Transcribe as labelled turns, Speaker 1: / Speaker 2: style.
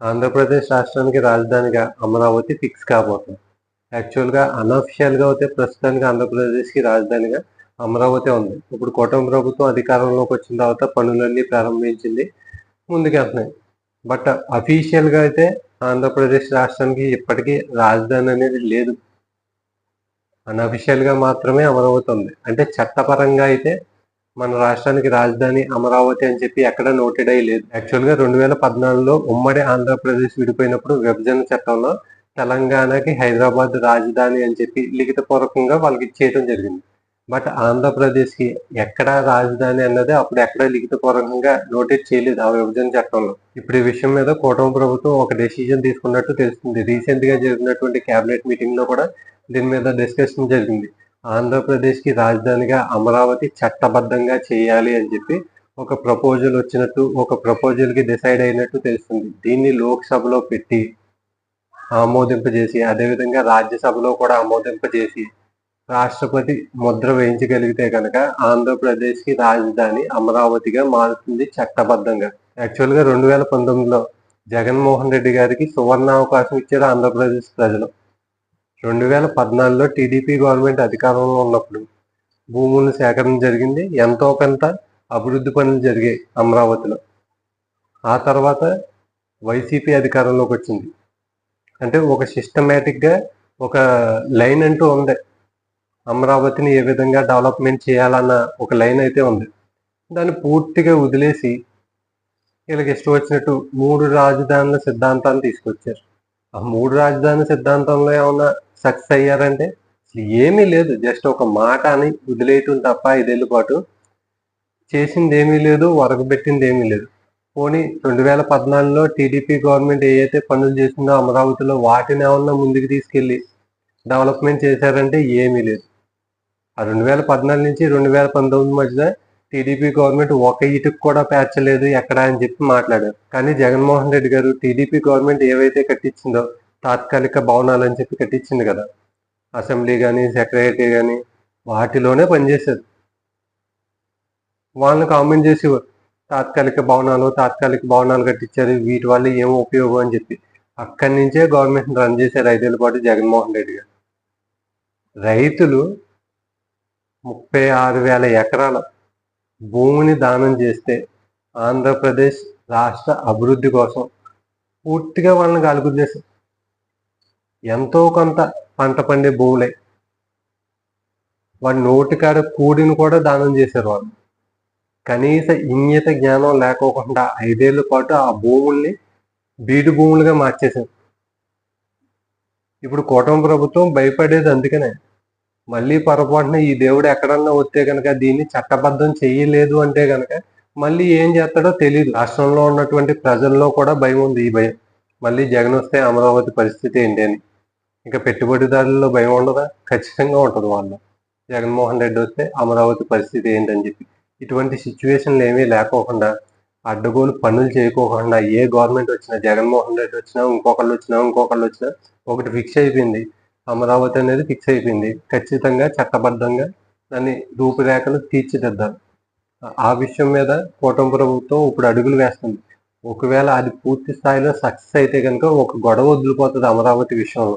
Speaker 1: ఆంధ్రప్రదేశ్ రాష్ట్రానికి రాజధానిగా అమరావతి ఫిక్స్ కాబోతుంది. యాక్చువల్గా అనఫిషియల్గా అయితే ప్రస్తుతానికి ఆంధ్రప్రదేశ్కి రాజధానిగా అమరావతి ఉంది. ఇప్పుడు కూటమి ప్రభుత్వం అధికారంలోకి వచ్చిన తర్వాత పనులన్నీ ప్రారంభించింది ముందుకెళ్తున్నాయి. బట్ అఫీషియల్గా అయితే ఆంధ్రప్రదేశ్ రాష్ట్రానికి ఇప్పటికీ రాజధాని అనేది లేదు. అనఫిషియల్గా మాత్రమే అమరావతి ఉంది. అంటే చట్టపరంగా అయితే మన రాష్ట్రానికి రాజధాని అమరావతి అని చెప్పి ఎక్కడ నోటెడ్ అయ్యి లేదు. యాక్చువల్గా రెండు వేల పద్నాలుగులో ఉమ్మడి ఆంధ్రప్రదేశ్ విడిపోయినప్పుడు విభజన చట్టంలో తెలంగాణకి హైదరాబాద్ రాజధాని అని చెప్పి లిఖిత పూర్వకంగా వాళ్ళకి ఇచ్చేయడం జరిగింది. బట్ ఆంధ్రప్రదేశ్కి ఎక్కడ రాజధాని అన్నది అప్పుడు ఎక్కడ లిఖిత పూర్వకంగా నోటీస్ చేయలేదు ఆ విభజన చట్టంలో. ఇప్పుడు ఈ విషయం మీద కూటమి ప్రభుత్వం ఒక డెసిజన్ తీసుకున్నట్టు తెలుస్తుంది. రీసెంట్గా జరిగినటువంటి కేబినెట్ మీటింగ్లో కూడా దీని మీద డిస్కషన్ జరిగింది. ఆంధ్రప్రదేశ్కి రాజధానిగా అమరావతి చట్టబద్ధంగా చేయాలి అని చెప్పి ఒక ప్రపోజల్ వచ్చినట్టు ఒక ప్రపోజల్కి డిసైడ్ అయినట్టు తెలుస్తుంది. దీన్ని లోక్సభలో పెట్టి ఆమోదింపజేసి అదేవిధంగా రాజ్యసభలో కూడా ఆమోదింపజేసి రాష్ట్రపతి ముద్ర వేయించగలిగితే కనుక ఆంధ్రప్రదేశ్కి రాజధాని అమరావతిగా మారుతుంది చట్టబద్ధంగా. యాక్చువల్గా రెండు వేల పంతొమ్మిదిలో జగన్మోహన్ రెడ్డి గారికి సువర్ణ అవకాశం ఇచ్చారు ఆంధ్రప్రదేశ్ ప్రజలు. రెండు వేల పద్నాలుగులో టీడీపీ గవర్నమెంట్ అధికారంలో ఉన్నప్పుడు భూముల సేకరణ జరిగింది. ఎంతో కొంత అభివృద్ధి పనులు జరిగాయి అమరావతిలో. ఆ తర్వాత వైసీపీ అధికారంలోకి వచ్చింది. అంటే ఒక సిస్టమేటిక్గా ఒక లైన్ అంటూ ఉంది. అమరావతిని ఏ విధంగా డెవలప్మెంట్ చేయాలన్న ఒక లైన్ అయితే ఉంది. దాన్ని పూర్తిగా వదిలేసి వీళ్ళకి ఇష్టం వచ్చినట్టు మూడు రాజధానుల సిద్ధాంతాన్ని తీసుకొచ్చారు. ఆ మూడు రాజధాని సిద్ధాంతంలో ఏమన్నా సక్సెస్ అయ్యారంటే అసలు ఏమీ లేదు. జస్ట్ ఒక మాట అని వదిలేయటం తప్ప ఐదేళ్ళ పాటు చేసింది ఏమీ లేదు వరకబెట్టింది ఏమీ లేదు. పోనీ రెండు వేల పద్నాలుగులో టీడీపీ గవర్నమెంట్ ఏ పనులు చేసిందో అమరావతిలో వాటిని ఏమన్నా ముందుకు తీసుకెళ్ళి డెవలప్మెంట్ చేశారంటే ఏమీ లేదు. ఆ రెండు వేల పద్నాలుగు నుంచి రెండు వేల పంతొమ్మిది మధ్య టీడీపీ గవర్నమెంట్ ఒక ఇటుకు కూడా పేర్చలేదు ఎక్కడ అని చెప్పి మాట్లాడారు. కానీ జగన్మోహన్ రెడ్డి గారు టీడీపీ గవర్నమెంట్ ఏవైతే కట్టించిందో తాత్కాలిక భవనాలు అని చెప్పి కట్టించింది కదా. అసెంబ్లీ కానీ సెక్రటరీ కానీ వాటిలోనే పనిచేసేది. వాళ్ళని కామెంట్ చేసేవారు తాత్కాలిక భవనాలు తాత్కాలిక భవనాలు కట్టించారు. వీటి వల్ల ఏం ఉపయోగం అని చెప్పి. అక్కడి నుంచే గవర్నమెంట్ రన్ చేశారు ఐదేళ్ళ పాటు జగన్మోహన్ రెడ్డి గారు. రైతులు ముప్పై ఆరు వేల ఎకరాల భూమిని దానం చేస్తే ఆంధ్రప్రదేశ్ రాష్ట్ర అభివృద్ధి కోసం పూర్తిగా వాళ్ళని గాలిగుద్దేశారు. ఎంతో కొంత పంట పండే భూములే. వాడి నోటికాడ కూడిని కూడా దానం చేశారు వాళ్ళు. కనీస ఇంగిత జ్ఞానం లేకోకుండా ఐదేళ్ళ పాటు ఆ భూముల్ని బీడు భూములుగా మార్చేశారు. ఇప్పుడు కూటమి ప్రభుత్వం భయపడేది అందుకనే. మళ్ళీ పొరపాటున ఈ దేవుడు ఎక్కడన్నా వస్తే కనుక దీన్ని చట్టబద్ధం చేయలేదు అంటే కనుక మళ్ళీ ఏం చేస్తాడో తెలియదు రాష్ట్రంలో ఉన్నటువంటి ప్రజల్లో కూడా భయం ఉంది ఈ భయం. మళ్ళీ జగన్ వస్తే అమరావతి పరిస్థితి ఏంటి అని. ఇంకా పెట్టుబడిదారుల్లో భయం ఉండదా? ఖచ్చితంగా ఉంటుంది వాళ్ళు జగన్మోహన్ రెడ్డి వస్తే అమరావతి పరిస్థితి ఏంటని చెప్పి. ఇటువంటి సిచ్యువేషన్లు ఏమీ లేకోకుండా అడ్డగోలు పనులు చేయకోకుండా ఏ గవర్నమెంట్ వచ్చినా జగన్మోహన్ రెడ్డి వచ్చినా ఇంకొకళ్ళు వచ్చినా ఇంకొకళ్ళు వచ్చినా ఒకటి ఫిక్స్ అయిపోయింది. అమరావతి అనేది ఫిక్స్ అయిపోయింది. ఖచ్చితంగా చట్టబద్ధంగా దాన్ని రూపురేఖలు తీర్చిదిద్దాలి. ఆ విషయం మీద కూటమి ప్రభుత్వం ఇప్పుడు అడుగులు వేస్తుంది. ఒకవేళ అది పూర్తి స్థాయిలో సక్సెస్ అయితే కనుక ఒక గొడవ వదిలిపోతుంది అమరావతి విషయంలో.